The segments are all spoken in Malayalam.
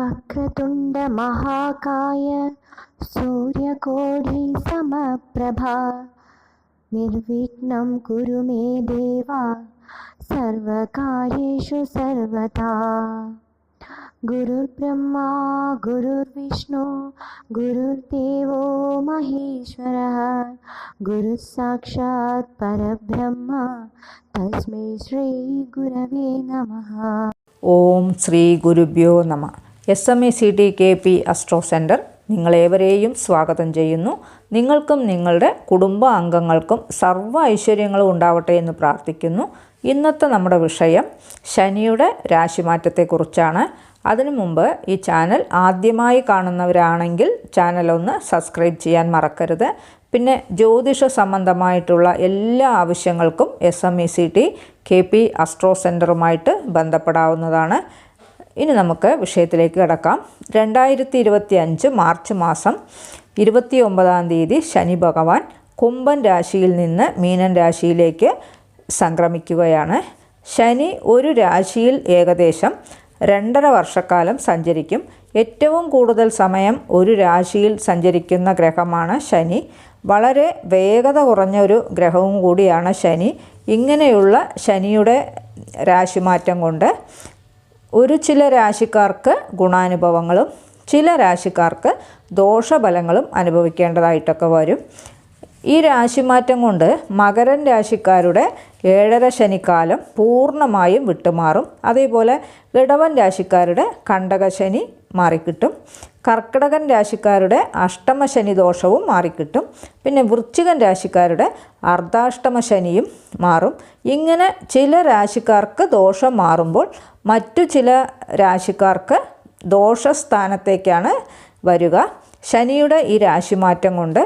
वक्रतुंड महाकाय सूर्यकोढि समप्रभा निर्विघ्नं कुरु मे देवा, सर्वकार्येषु सर्वदा गुरुर्ब्रह्मा, गुरुर्विष्णु, गुरुर्देवो महेश्वरः। गुरुसाक्षात् परब्रह्म, तस्मै श्रीगुरवे नमः। श्री गुरभ्यो नमः। S M E C T K P astro centre നിങ്ങളേവരെയും സ്വാഗതം ചെയ്യുന്നു. നിങ്ങൾക്കും നിങ്ങളുടെ കുടുംബ അംഗങ്ങൾക്കും സർവ ഐശ്വര്യങ്ങളും ഉണ്ടാവട്ടെ എന്ന് പ്രാർത്ഥിക്കുന്നു. ഇന്നത്തെ നമ്മുടെ വിഷയം ശനിയുടെ രാശിമാറ്റത്തെക്കുറിച്ചാണ്. അതിനു മുമ്പ് ഈ ചാനൽ ആദ്യമായി കാണുന്നവരാണെങ്കിൽ ചാനൽ ഒന്ന് സബ്സ്ക്രൈബ് ചെയ്യാൻ മറക്കരുത്. പിന്നെ ജ്യോതിഷ സംബന്ധമായിട്ടുള്ള എല്ലാ ആവശ്യങ്ങൾക്കും S M E C T K P astro സെന്ററുമായിട്ട് ബന്ധപ്പെടാവുന്നതാണ്. ഇനി നമുക്ക് വിഷയത്തിലേക്ക് കിടക്കാം. രണ്ടായിരത്തി ഇരുപത്തി അഞ്ച് മാർച്ച് മാസം ഇരുപത്തി ഒമ്പതാം തീയതി ശനി ഭഗവാൻ കുംഭൻ രാശിയിൽ നിന്ന് മീനൻ രാശിയിലേക്ക് സംക്രമിക്കുകയാണ്. ശനി ഒരു രാശിയിൽ ഏകദേശം രണ്ടര വർഷക്കാലം സഞ്ചരിക്കും. ഏറ്റവും കൂടുതൽ സമയം ഒരു രാശിയിൽ സഞ്ചരിക്കുന്ന ഗ്രഹമാണ് ശനി. വളരെ വേഗത കുറഞ്ഞ ഒരു ഗ്രഹവും കൂടിയാണ് ശനി. ഇങ്ങനെയുള്ള ശനിയുടെ രാശിമാറ്റം കൊണ്ട് ഒരു ചില രാശിക്കാർക്ക് ഗുണാനുഭവങ്ങളും ചില രാശിക്കാർക്ക് ദോഷഫലങ്ങളും അനുഭവിക്കേണ്ടതായിട്ടൊക്കെ വരും. ഈ രാശിമാറ്റം കൊണ്ട് മകരൻ രാശിക്കാരുടെ ഏഴര ശനിക്കാലം പൂർണമായും വിട്ടുമാറും. അതേപോലെ ഇടവൻ രാശിക്കാരുടെ കണ്ടകശനി മാറിക്കിട്ടും. കർക്കിടകൻ രാശിക്കാരുടെ അഷ്ടമ ശനി ദോഷവും മാറിക്കിട്ടും. പിന്നെ വൃശ്ചികൻ രാശിക്കാരുടെ അർദ്ധാഷ്ടമ ശനിയും മാറും. ഇങ്ങനെ ചില രാശിക്കാർക്ക് ദോഷം മാറുമ്പോൾ മറ്റു ചില രാശിക്കാർക്ക് ദോഷസ്ഥാനത്തേക്കാണ് വരിക. ശനിയുടെ ഈ രാശിമാറ്റം കൊണ്ട്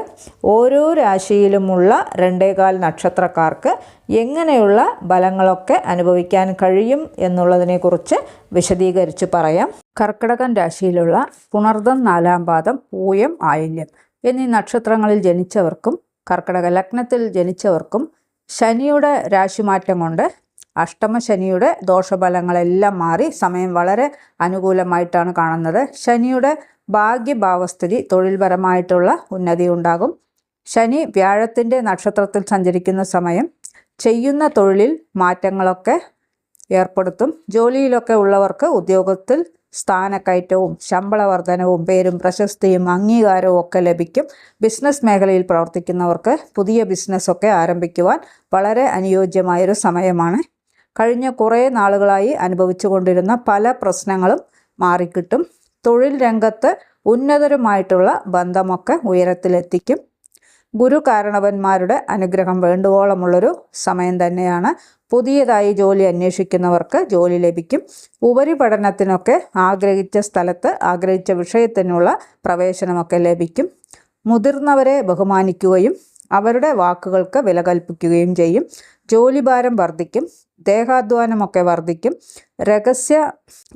ഓരോ രാശിയിലുമുള്ള രണ്ടേകാൽ നക്ഷത്രക്കാർക്ക് എങ്ങനെയുള്ള ബലങ്ങളൊക്കെ അനുഭവിക്കാൻ കഴിയും എന്നുള്ളതിനെക്കുറിച്ച് വിശദീകരിച്ച് പറയാം. കർക്കിടകൻ രാശിയിലുള്ള പുണർദം നാലാം പാദം പൂയം ആയില്യം എന്നീ നക്ഷത്രങ്ങളിൽ ജനിച്ചവർക്കും കർക്കിടക ലഗ്നത്തിൽ ജനിച്ചവർക്കും ശനിയുടെ രാശിമാറ്റം കൊണ്ട് അഷ്ടമ ശനിയുടെ ദോഷഫലങ്ങളെല്ലാം മാറി സമയം വളരെ അനുകൂലമായിട്ടാണ് കാണുന്നത്. ശനിയുടെ ഭാഗ്യഭാവസ്ഥിതി തൊഴിൽപരമായിട്ടുള്ള ഉന്നതി ഉണ്ടാകും ശനി വ്യാഴത്തിന്റെ നക്ഷത്രത്തിൽ സഞ്ചരിക്കുന്ന സമയം ചെയ്യുന്ന തൊഴിലിൽ മാറ്റങ്ങളൊക്കെ ഏർപ്പെടുത്തും. ജോലിയിലൊക്കെ ഉള്ളവർക്ക് ഉദ്യോഗത്തിൽ സ്ഥാനക്കയറ്റവും ശമ്പള വർധനവും പേരും പ്രശസ്തിയും അംഗീകാരവും ഒക്കെ ലഭിക്കും. ബിസിനസ് മേഖലയിൽ പ്രവർത്തിക്കുന്നവർക്ക് പുതിയ ബിസിനസ്സൊക്കെ ആരംഭിക്കുവാൻ വളരെ അനുയോജ്യമായൊരു സമയമാണ് കഴിഞ്ഞ കുറേ നാളുകളായി അനുഭവിച്ചു കൊണ്ടിരുന്ന പല പ്രശ്നങ്ങളും മാറിക്കിട്ടും. തൊഴിൽ രംഗത്ത് ഉന്നതരുമായിട്ടുള്ള ബന്ധമൊക്കെ ഉയരത്തിലെത്തിക്കും. ഗുരു കാരണവന്മാരുടെ അനുഗ്രഹം വേണ്ടുവോളമുള്ളൊരു സമയം തന്നെയാണ്. പുതിയതായി ജോലി അന്വേഷിക്കുന്നവർക്ക് ജോലി ലഭിക്കും. ഉപരിപഠനത്തിനൊക്കെ ആഗ്രഹിച്ച സ്ഥലത്ത് ആഗ്രഹിച്ച വിഷയത്തിനുള്ള പ്രവേശനമൊക്കെ ലഭിക്കും. മുതിർന്നവരെ ബഹുമാനിക്കുകയും അവരുടെ വാക്കുകൾക്ക് വില കൽപ്പിക്കുകയും ചെയ്യും. ജോലിഭാരം വർദ്ധിക്കും ദേഹാധ്വാനമൊക്കെ വർദ്ധിക്കും രഹസ്യ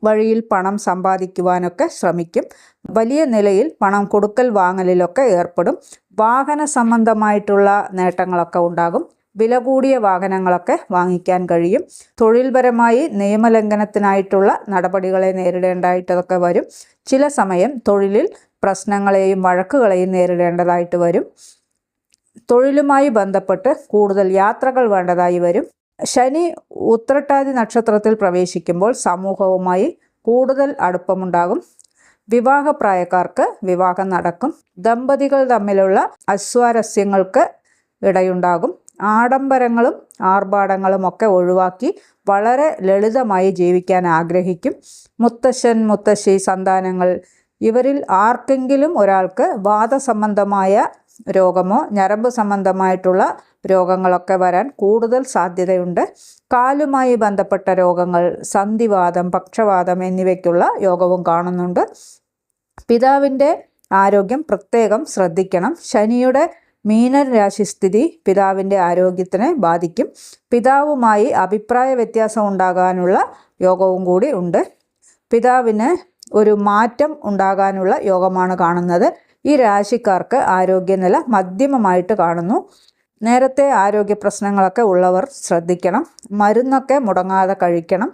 വഴിയിൽ പണം സമ്പാദിക്കുവാനൊക്കെ ശ്രമിക്കും വലിയ നിലയിൽ പണം കൊടുക്കൽ വാങ്ങലിലൊക്കെ ഏർപ്പെടും വാഹന സംബന്ധമായിട്ടുള്ള നേട്ടങ്ങളൊക്കെ ഉണ്ടാകും വില കൂടിയ വാഹനങ്ങളൊക്കെ വാങ്ങിക്കാൻ കഴിയും തൊഴിൽപരമായി നിയമലംഘനത്തിനായിട്ടുള്ള നടപടികളെ നേരിടേണ്ടതായിട്ടൊക്കെ വരും ചില സമയം തൊഴിലിൽ പ്രശ്നങ്ങളെയും വഴക്കുകളെയും നേരിടേണ്ടതായിട്ട് വരും. തൊഴിലുമായി ബന്ധപ്പെട്ട് കൂടുതൽ യാത്രകൾ വേണ്ടതായി വരും. ശനി ഉത്രട്ടാതി നക്ഷത്രത്തിൽ പ്രവേശിക്കുമ്പോൾ സമൂഹവുമായി കൂടുതൽ അടുപ്പമുണ്ടാകും. വിവാഹപ്രായക്കാർക്ക് വിവാഹം നടക്കും. ദമ്പതികൾ തമ്മിലുള്ള അസ്വാരസ്യങ്ങൾക്ക് ഇടയുണ്ടാകും. ആഡംബരങ്ങളും ആർഭാടങ്ങളും ഒക്കെ ഒഴിവാക്കി വളരെ ലളിതമായി ജീവിക്കാൻ ആഗ്രഹിക്കും. മുത്തശ്ശൻ മുത്തശ്ശി സന്താനങ്ങൾ ഇവരിൽ ആർക്കെങ്കിലും ഒരാൾക്ക് വാദസംബന്ധമായ രോഗമോ ഞരമ്പ് സംബന്ധമായിട്ടുള്ള രോഗങ്ങളൊക്കെ വരാൻ കൂടുതൽ സാധ്യതയുണ്ട്. കാലുമായി ബന്ധപ്പെട്ട രോഗങ്ങൾ സന്ധിവാദം പക്ഷവാദം എന്നിവയ്ക്കുള്ള യോഗവും കാണുന്നുണ്ട്. പിതാവിന്റെ ആരോഗ്യം പ്രത്യേകം ശ്രദ്ധിക്കണം. ശനിയുടെ മീനൻ രാശി സ്ഥിതി പിതാവിന്റെ ആരോഗ്യത്തിനെ ബാധിക്കും. പിതാവുമായി അഭിപ്രായ വ്യത്യാസം ഉണ്ടാകാനുള്ള യോഗവും കൂടി ഉണ്ട്. പിതാവിന് ഒരു മാറ്റം ഉണ്ടാകാനുള്ള യോഗമാണ് കാണുന്നത്. ഈ രാശിക്കാർക്ക് ആരോഗ്യനില മധ്യമമായിട്ട് കാണുന്നു. നേരത്തെ ആരോഗ്യ പ്രശ്നങ്ങളൊക്കെ ഉള്ളവർ ശ്രദ്ധിക്കണം. മരുന്നൊക്കെ മുടങ്ങാതെ കഴിക്കണം.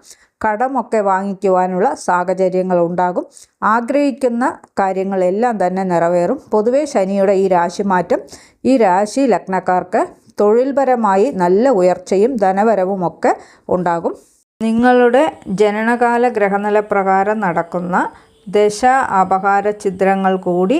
കടമൊക്കെ വാങ്ങിക്കുവാനുള്ള സാഹചര്യങ്ങൾ ഉണ്ടാകും. ആഗ്രഹിക്കുന്ന കാര്യങ്ങളെല്ലാം തന്നെ നിറവേറും. പൊതുവെ ശനിയുടെ ഈ രാശി മാറ്റം ഈ രാശി ലഗ്നക്കാർക്ക് തൊഴിൽപരമായി നല്ല ഉയർച്ചയും ധനവരവും ഒക്കെ ഉണ്ടാകും. നിങ്ങളുടെ ജനനകാല ഗ്രഹനില പ്രകാരം നടക്കുന്ന ദശ അപഹാര ചിത്രങ്ങൾ കൂടി